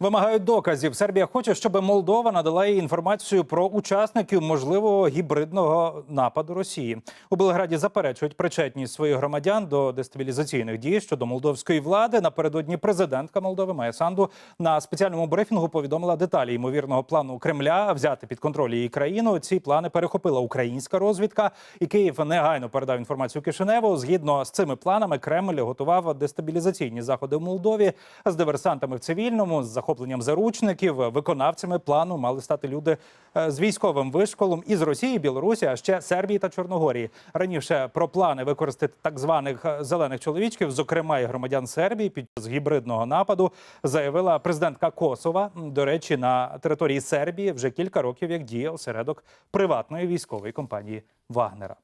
Вимагають доказів. Сербія хоче, щоб Молдова надала їй інформацію про учасників можливого гібридного нападу Росії. У Белграді заперечують причетність своїх громадян до дестабілізаційних дій щодо молдовської влади. Напередодні президентка Молдови Майя Санду на спеціальному брифінгу повідомила деталі ймовірного плану Кремля взяти під контроль її країну. Ці плани перехопила українська розвідка, і Київ негайно передав інформацію Кишиневу. Згідно з цими планами, Кремль готував дестабілізаційні заходи в Молдові з диверсантами в цивільному, з захопленням заручників. Виконавцями плану мали стати люди е, з військовим вишколом із Росії, Білорусі, а ще Сербії та Чорногорії. Раніше про плани використати так званих е, зелених чоловічків, зокрема і громадян Сербії, під час гібридного нападу заявила президентка Косова. До речі, на території Сербії вже кілька років як діє осередок приватної військової компанії Вагнера.